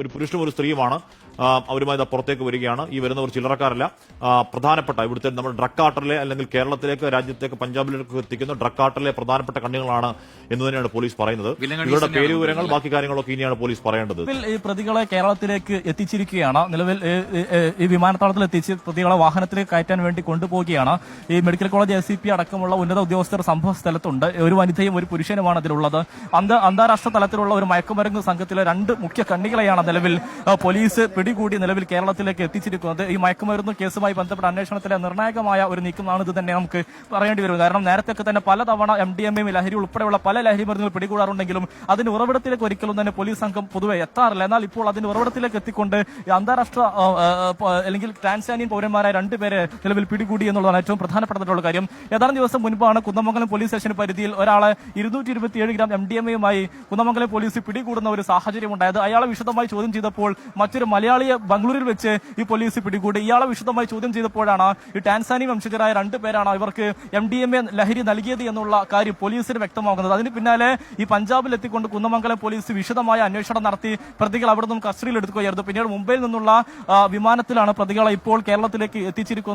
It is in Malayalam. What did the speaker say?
ഒരു പുരുഷനും ഒരു സ്ത്രീയുമാണ്. അവരുമായി ഇതാ പുറത്തേക്ക് വരികയാണ്. ഈ വരുന്നവർ ചില്ലറക്കാരല്ല. പ്രധാനപ്പെട്ട ഇവിടുത്തെ നമ്മുടെ ഡ്രഗ് കാട്ടറിലെ അല്ലെങ്കിൽ കേരളത്തിലേക്ക് രാജ്യത്തേക്ക് പഞ്ചാബിലേക്ക് എത്തിക്കുന്ന ഡ്രഗ് കാട്ടറിലെ പ്രധാനപ്പെട്ട കണ്ണികളാണ് എന്ന് തന്നെയാണ് പോലീസ് പറയുന്നത്. ഇവരുടെ പേര് വിവരങ്ങൾ ബാക്കി കാര്യങ്ങളൊക്കെ ഇനിയാണ് പോലീസ് പറയേണ്ടത്. ഈ പ്രതികളെ കേരളത്തിലേക്ക് എത്തിച്ചിരിക്കുകയാണ്. നിലവിൽ ഈ വിമാനത്താവളത്തിൽ എത്തിച്ച് പ്രതികളെ വാഹനത്തിലേക്ക് കയറ്റാൻ വേണ്ടി കൊണ്ടുപോകുകയാണ് ഈ മെഡിക്കൽ കോളേജ് എസ് അടക്കമുള്ള ഉന്നത ഉദ്യോഗസ്ഥർ സംഭവ സ്ഥലത്തുണ്ട്. ഒരു വനിതയും ഒരു പുരുഷനുമാണ് അതിലുള്ളത്. അന്ത അന്താരാഷ്ട്ര തലത്തിലുള്ള ഒരു മയക്കുമരുന്ന് സംഘത്തിലെ രണ്ട് മുഖ്യ കണ്ണികളെയാണ് നിലവിൽ പോലീസ് പിടികൂടി നിലവിൽ കേരളത്തിലേക്ക് എത്തിച്ചിരിക്കുന്നത്. ഈ മയക്കുമരുന്ന് കേസുമായി ബന്ധപ്പെട്ട അന്വേഷണത്തിലെ നിർണായകമായ ഒരു നീക്കമാണ് ഇത് തന്നെ നമുക്ക് പറയേണ്ടി വരും. കാരണം നേരത്തെയൊക്കെ തന്നെ പലതവണ എം ഡി എം എം ലഹരി ഉൾപ്പെടെയുള്ള പല ലഹരി മരുന്നുകൾ പിടികൂടാറുണ്ടെങ്കിലും അതിന് ഉറവിടത്തിലേക്ക് ഒരിക്കലും തന്നെ പോലീസ് സംഘം പൊതുവെ എത്താറില്ല. എന്നാൽ ഇപ്പോൾ അതിന് ഉറവിടത്തിലേക്ക് എത്തിക്കൊണ്ട് അന്താരാഷ്ട്ര അല്ലെങ്കിൽ ട്രാൻസാനിയൻ പൗരന്മാരായ രണ്ടുപേരെ നിലവിൽ പിടികൂടി എന്നുള്ളതാണ് ഏറ്റവും പ്രധാനപ്പെട്ടതായിട്ടുള്ള കാര്യം. ഏതാനും ദിവസം മുൻപാണ് കുന്നമംഗലം പോലീസ് സ്റ്റേഷൻ പരിധിയിൽ ഒരാളെ ഇരുന്നൂറ്റി ഗ്രാം എം ഡി എം എയുമായി കുന്നമംഗലം പോലീസ് പിടികൂടുന്ന ഒരു സാഹചര്യം ഉണ്ടായത് അയാളെ വിശദമായി ചോദ്യം ചെയ്തപ്പോൾ മറ്റൊരു മലയാളിയെ ബംഗളൂരിൽ വെച്ച് ഈ പോലീസ് പിടികൂടി. ഇയാളെ വിശദമായി ചോദ്യം ചെയ്തപ്പോഴാണ് ഈ ടാൻസാനി വംശജരായ രണ്ട് പേരാണ് ഇവർക്ക് എം ഡി എം എ ലഹരി നൽകിയത് എന്നുള്ള കാര്യം പോലീസിന് വ്യക്തമാകുന്നത്. അതിന് പിന്നാലെ ഈ പഞ്ചാബിൽ എത്തിക്കൊണ്ട് കുന്നമംഗലം പോലീസ് വിശദമായ അന്വേഷണം നടത്തി പ്രതികൾ അവിടെ നിന്നും കസ്റ്റഡിയിൽ എടുക്കുകയായിരുന്നു പിന്നീട് മുംബൈയിൽ നിന്നുള്ള വിമാനത്തിലാണ് പ്രതികളെ ഇപ്പോൾ കേരളത്തിലേക്ക് എത്തിച്ചിരിക്കുന്നത്.